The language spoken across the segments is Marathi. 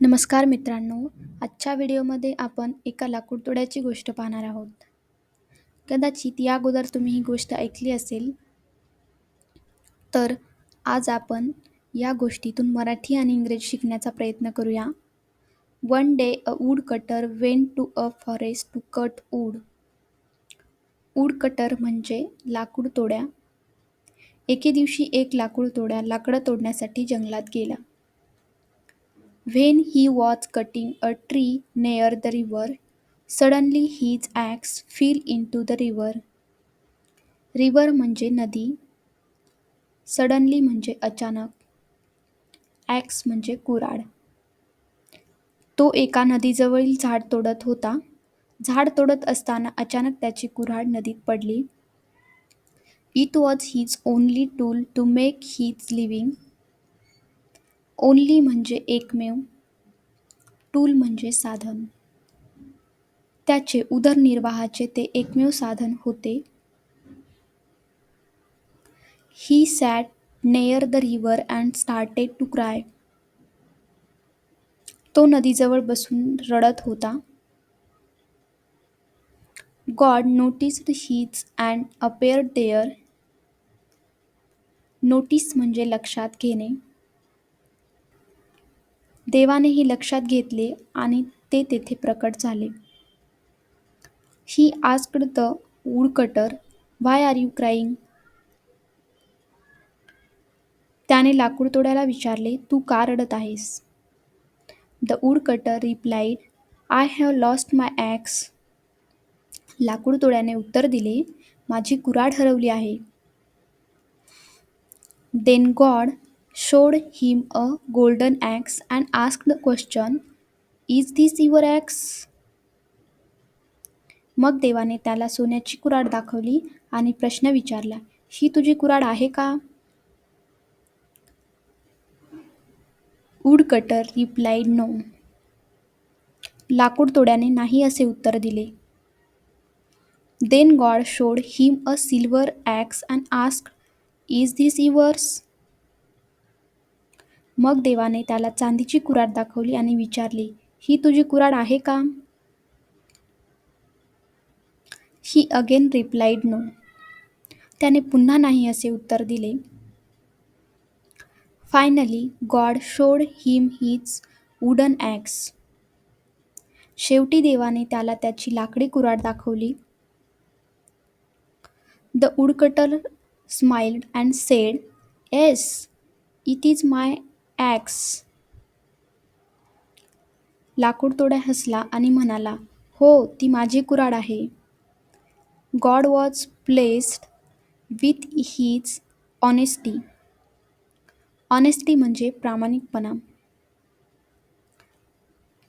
नमस्कार मित्रांनो आजच्या व्हिडिओमध्ये आपण एका लाकूडतोड्याची गोष्ट पाहणार आहोत. कदाचित या अगोदर तुम्ही ही गोष्ट ऐकली असेल तर आज आपण या गोष्टीतून मराठी आणि इंग्रजी शिकण्याचा प्रयत्न करूया. One day a woodcutter went to a forest to cut wood woodcutter म्हणजे लाकूड तोड्या एके दिवशी एक लाकूड तोड्या लाकडं तोडण्यासाठी जंगलात गेला When he was cutting a tree near the river, suddenly his axe fell into the river. River म्हणजे नदी सडनली म्हणजे अचानक. ॲक्स म्हणजे कुराड तो एका नदीजवळील झाड तोडत होता. झाड तोडत असताना अचानक त्याची कुऱ्हाड नदीत पडली. It was his only tool to make his living only म्हणजे एकमेव. टूल म्हणजे साधन. त्याचे उदरनिर्वाहाचे ते एकमेव साधन होते. He sat near the river and started to cry तो नदीजवळ बसून रडत होता. God noticed his and appear there notice म्हणजे लक्षात घेणे. देवानेही लक्षात घेतले आणि ते तेथे प्रकट झाले. He asked the why are you crying त्याने लाकूड तोड्याला विचारले तू का रडत आहेस? The woodcutter replied I have lost my axe लाकूड तोड्याने उत्तर दिले माझी कुराड हरवली आहे. Then God showed him a golden axe and asked the question, Is this your axe? मग देवाने त्याला सोन्याची कुराड दाखवली आणि प्रश्न विचारला ही तुझी कुराड आहे का? Woodcutter replied no. लाकूड तोड्याने नाही असे उत्तर दिले. Then God showed him a silver axe and ask is this yours मग देवाने त्याला चांदीची कुराड दाखवली आणि विचारली ही तुझी कुराड आहे का? He again replied no. त्याने पुन्हा नाही असे उत्तर दिले. Finally God showed him his wooden axe शेवटी देवाने त्याला त्याची लाकडी कुराड दाखवली. The woodcutter smiled and said yes it is my axe लाकूडतोड्या हसला आणि म्हणाला हो ती माझी कुराड आहे. God was pleased with his honesty honesty म्हणजे प्रामाणिकपणा.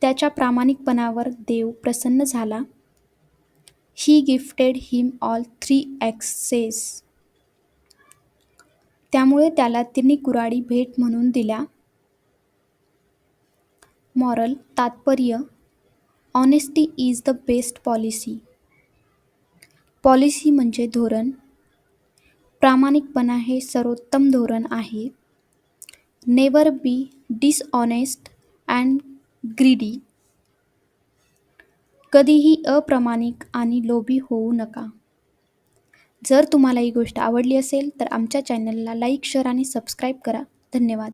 त्याच्या प्रामाणिकपणावर देव प्रसन्न झाला. He gifted him all three axes त्यामुळे त्याला तिन्ही कुराडी भेट म्हणून दिल्या. मॉरल तात्पर्य honesty is the best policy policy म्हणजे धोरण. प्रामाणिकपणा हे सर्वोत्तम धोरण आहे. Never be dishonest and greedy कधीही अप्रामाणिक आणि लोभी होऊ नका. जर तुम्हाला ही गोष्ट आवडली असेल तर आमच्या चॅनलला लाईक शेअर आणि सबस्क्राईब करा. धन्यवाद.